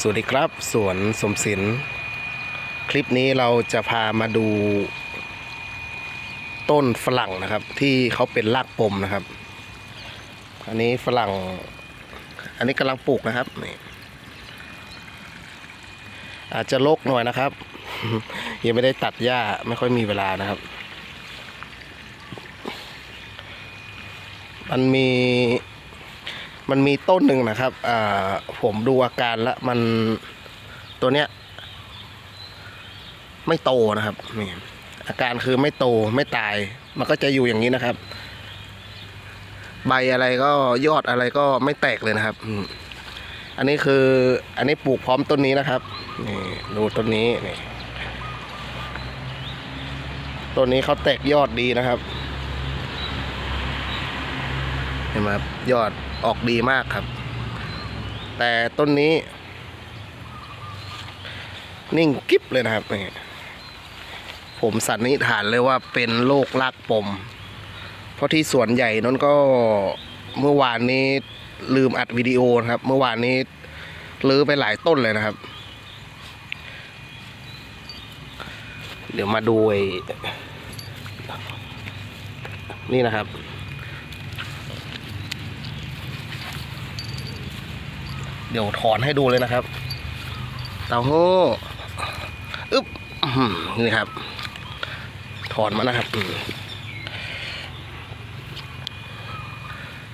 สวัสดีครับ สวนสมศิลป์คลิปนี้เราจะพามาดู ต้นฝรั่งนะครับ ที่เขาเป็นรากปมนะครับ อันนี้ฝรั่ง อันนี้กำลังปลูกนะครับนี่อาจจะลกหน่อยนะครับ ยังไม่ได้ตัดหญ้าไม่ค่อยมีเวลานะครับ มันมี มันมีต้นหนึ่งนะครับผมดูอาการแล้วมันตัวเนี้ย ไม่โตนะครับนี่อาการคือไม่โตไม่ตาย มันก็จะอยู่อย่างนี้นะครับ ใบอะไรก็ยอดอะไรก็ไม่แตกเลยนะครับอันนี้คือ อันนี้ปลูกพร้อมต้นนี้นะครับนี่ดูต้นนี้นี่ต้นนี้เขาแตกยอดดีนะครับเห็นไหมครับยอด ออกดีมากครับ แต่ต้นนี้ นิ่งกิ๊บเลยนะครับนี่ผมสันนิษฐานเลยว่าเป็นโรครากปม เพราะที่สวนใหญ่นั้นก็เมื่อวานนี้ลืมอัดวิดีโอนะครับ เมื่อวานนี้ลื้อไปหลายต้นเลยนะครับ เดี๋ยวมาดูไอ้นี่นะครับ เดี๋ยวถอนให้ดูเลยนะครับ เต้าหู้อึ๊บอื้อหือนี่ครับ ถอนมานะครับอืม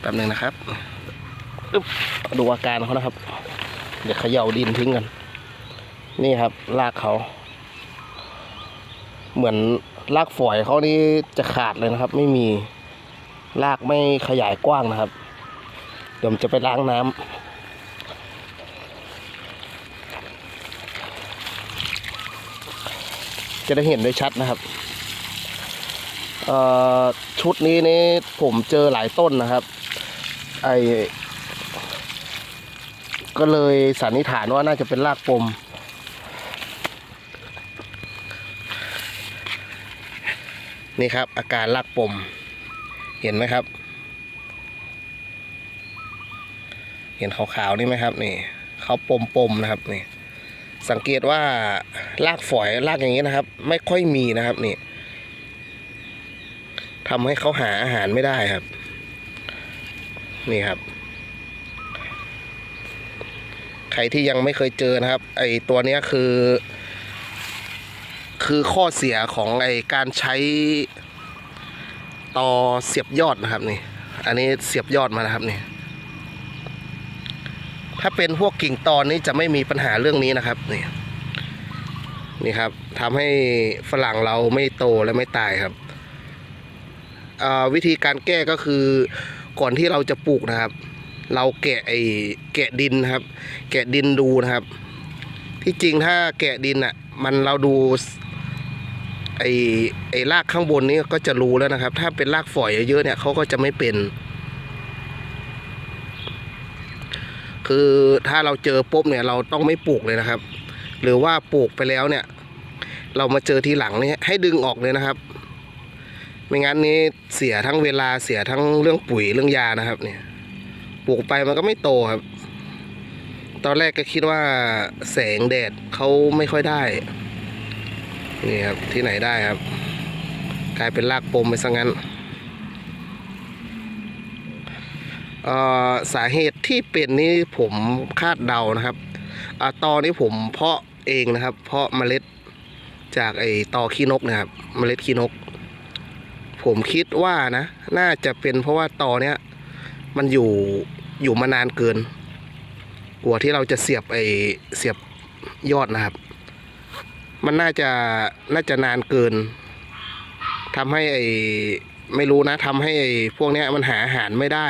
แป๊บหนึ่งนะครับอึ๊บดูอาการเขานะครับ เดี๋ยวเขย่าดินทิ้งกัน นี่ครับรากเขา เหมือนรากฝอยเขานี่จะขาดเลยนะครับ ไม่มีรากไม่ขยายกว้างนะครับ เดี๋ยวผมจะไปล้างน้ำ จะได้เห็นได้ชัดนะครับชุดนี้นี่ผมเจอหลายต้นนะครับ ไอก็เลยสันนิษฐานว่าน่าจะเป็นรากปม นี่ครับ อาการรากปม เห็นไหมครับ เห็นขาวๆนี่ไหมครับ นี่เขาปมๆนะครับนี่ สังเกตว่ารากฝอยรากอย่างนี้นะครับ ไม่ค่อยมีนะครับนี่ทำให้เขาหาอาหารไม่ได้ครับ นี่ครับ ใครที่ยังไม่เคยเจอนะครับ ไอตัวนี้คือ คือข้อเสียของไอการใช้ตอเสียบยอดนะครับนี่ อันนี้เสียบยอดมานะครับนี่ ถ้าเป็นพวกกิ่งตอนนี้จะไม่มีปัญหาเรื่องนี้นะครับนี่นี่ครับทำให้ฝรั่งเราไม่โตและไม่ตายครับวิธีการแก้ก็คือก่อนที่เราจะปลูกนะครับ เราแกะไอ้แกะดินนะครับ แกะดินดูนะครับ ที่จริงถ้าแกะดินอะ มันเราดูไอ้ไอ้รากข้างบนนี้ก็จะรู้แล้วนะครับ ถ้าเป็นรากฝอยเยอะๆเนี่ยเขาก็จะไม่เป็น คือถ้าเราเจอปุ๊บเนี่ยเราต้องไม่ปลูกเลยนะครับ หรือว่าปลูกไปแล้วเนี่ย เรามาเจอทีหลังเนี่ยให้ดึงออกเลยนะครับ ไม่งั้นนี้เสียทั้งเวลาเสียทั้งเรื่องปุ๋ยเรื่องยานะครับ เนี่ย ปลูกไปมันก็ไม่โตครับ ตอนแรกก็คิดว่าแสงแดดเขาไม่ค่อยได้นี่ครับที่ไหนได้ครับ กลายเป็นรากปมไปซะงั้น เอ่อ สาเหตุที่เป็นนี่ผมคาดเดานะครับอตอนนี้ผมเพาะเองนะครับ เพาะเมล็ดจากไอ้ตอขี้นกนะครับ เมล็ดขี้นก ผมคิดว่านะ น่าจะเป็นเพราะว่าตอเนี้ยมันอยู่อยู่มานานเกินกว่าที่เราจะเสียบไอ้เสียบยอดนะครับ มันน่าจะน่าจะนานเกินทำให้ไอ้ไม่รู้นะทำให้ไอ้พวกเนี้ยมันหาอาหารไม่ได้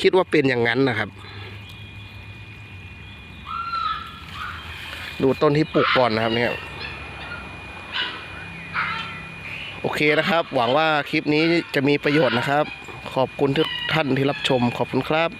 คิดว่าเป็นอย่างนั้นนะครับ ดูต้นที่ปลูกก่อนนะครับเนี่ยโอเคนะครับ หวังว่าคลิปนี้จะมีประโยชน์นะครับ ขอบคุณทุกท่านที่รับชมขอบคุณครับ